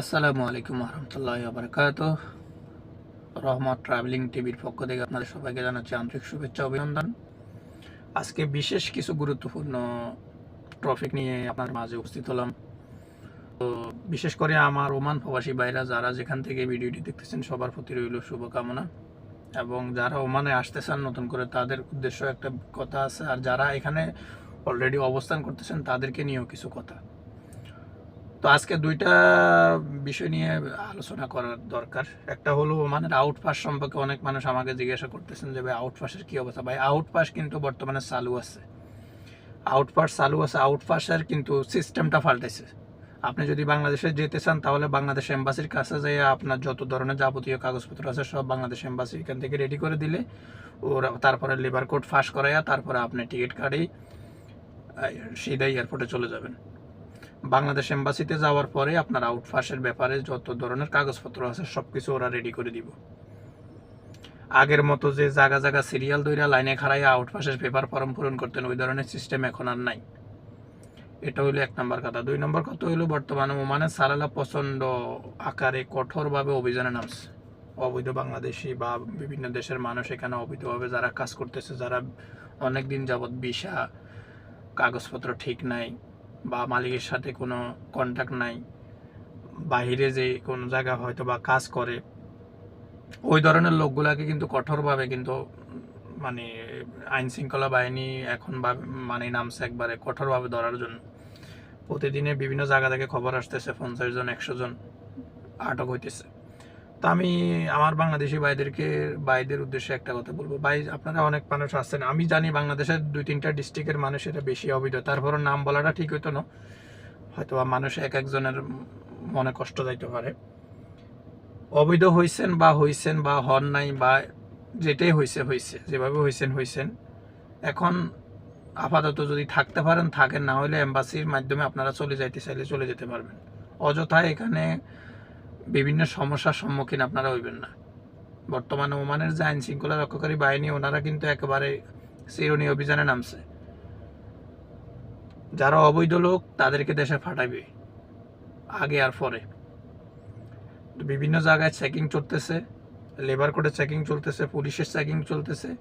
আসসালামু আলাইকুম রহমতুল্লাহ বারকাত রহমত ট্রাভেলিং টিভির পক্ষ থেকে আপনাদের সবাইকে জানাচ্ছি আন্তরিক শুভেচ্ছা অভিনন্দন। আজকে বিশেষ কিছু গুরুত্বপূর্ণ টপিক নিয়ে আপনার মাঝে উপস্থিত হলাম। তো বিশেষ করে আমার ওমান প্রবাসী ভাইরা যারা যেখান থেকে ভিডিওটি দেখতেছেন, সবার প্রতি রইল শুভকামনা। এবং যারা ওমানে আসতে চান নতুন করে, তাদের উদ্দেশ্য একটা কথা আছে, আর যারা এখানে অলরেডি অবস্থান করতেছেন, তাদেরকে নিয়েও কিছু কথা। তো আজকে দুইটা বিষয় নিয়ে আলোচনা করার দরকার। একটা হলো ওমানের আউটপাস সম্পর্কে অনেক মানুষ আমাকে জিজ্ঞাসা করতেছেন যে, ভাই আউটপাসের কি অবস্থা? ভাই আউটপাস কিন্তু বর্তমানে চালু আছে। আউটপাস চালু আছে আউটপাসের কিন্তু সিস্টেমটা পাল্টেছে আপনি যদি বাংলাদেশে যেতে চান, তাহলে বাংলাদেশ এম্বাসির কাছে যেয়ে আপনার যত ধরনের যাবতীয় কাগজপত্র আছে, সব বাংলাদেশ এম্বাসি এখান থেকে রেডি করে দিলে, ওরা তারপরে লেবার কোড ফাঁস করাইয়া তারপরে আপনি টিকিট কাটেই সিধা এয়ারপোর্টে চলে যাবেন। বাংলাদেশ এম্বাসিতে যাওয়ার পরে আপনার আউটপাসের ব্যাপারে যত ধরনের কাগজপত্র আছে সব কিছু ওরা রেডি করে দিব। আগের মতো যে জায়গা জায়গা সিরিয়াল দইরা লাইনে খাড়াইয়া আউটপাসের পেপার ফর্ম পূরণ করতেন, ওই ধরনের সিস্টেম এখন আর নাই। এটা হইল এক নম্বর কথা। দুই নম্বর কথা হইল বর্তমানে ওমানের সালালা প্রচণ্ড আকারে কঠোরভাবে অভিযানে নামছে। অবৈধ বাংলাদেশি বা বিভিন্ন দেশের মানুষ এখানে অবৈধভাবে যারা কাজ করতেছে, যারা অনেক দিন যাবৎ ভিসা, কাগজপত্র ঠিক নাই বা মালিকের সাথে কোনো কন্ট্যাক্ট নাই, বাহিরে যে কোনো জায়গা হয়তো বা কাজ করে, ওই ধরনের লোকগুলাকে কিন্তু কঠোরভাবে কিন্তু মানে আইন শৃঙ্খলা বাহিনী এখন বা মানে নামছে একবারে কঠোরভাবে ধরার জন্য। প্রতিদিনে বিভিন্ন জায়গা থেকে খবর আসতেছে, পঞ্চাশ জন, একশো জন আটক হইতেছে। তো আমি আমার বাংলাদেশি ভাইদেরকে, ভাইদের উদ্দেশ্যে একটা কথা বলব। ভাই, আপনারা অনেক মানুষ আছেন। আমি জানি বাংলাদেশের দুই তিনটা ডিস্ট্রিক্টের মানুষ এটা বেশি অবৈধ। তারপর নাম বলাটা ঠিক হইতো না। হয়তো বা মানুষ এক একজনের মনে কষ্ট যাইতে পারে। অবৈধ হইছেন বা হইছেন বা হন নাই বা যেটাই হয়েছে হইছে। যেভাবে হইছেন হইছেন। এখন আপাতত যদি থাকতে পারেন, থাকেন। না হলে এম্বাসির মাধ্যমে আপনারা চলে যাইতে চাইলে চলে যেতে পারবেন। অযথায় এখানে বিভিন্ন সমস্যার সম্মুখীন আপনারা হইবেন না। বর্তমানে ওমানের যে আইন শৃঙ্খলা রক্ষাকারী বাহিনী, ওনারা কিন্তু একেবারে চিরনি অভিযানে নামছে। যারা অবৈধ লোক, তাদেরকে দেশে ফাটাইবে আগে আর পরে। বিভিন্ন জায়গায় চেকিং চলতেছে, লেবার কোর্টে চেকিং চলতেছে, পুলিশের চেকিং চলতেছে।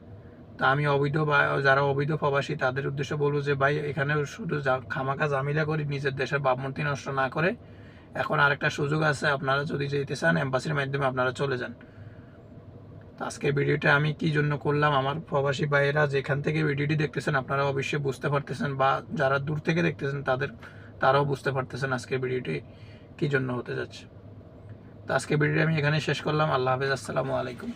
তা আমি অবৈধ বা যারা অবৈধ প্রবাসী, তাদের উদ্দেশ্যে বলব যে, ভাই, এখানে শুধু খামাখা জামিলা করে নিজের দেশের ভাবমূর্তি নষ্ট না করে এখন আরেকটা সুযোগ আছে, আপনারা যদি যেতে চান এম্বাসির মাধ্যমে আপনারা চলে যান। আজকে ভিডিওটা আমি কি জন্য করলাম, আমার প্রবাসী ভাইয়েরা যেখান থেকে ভিডিওটি দেখতেছেন আপনারা অবশ্যই বুঝতে পারতেছেন বা যারা দূর থেকে দেখতেছেন তাদের, তারাও বুঝতে পারতেছেন আজকে ভিডিওটি কি জন্য হতে যাচ্ছে। তো আজকে ভিডিওটি আমি এখানে শেষ করলাম, আল্লাহ হাফেজ, আসসালামু আলাইকুম।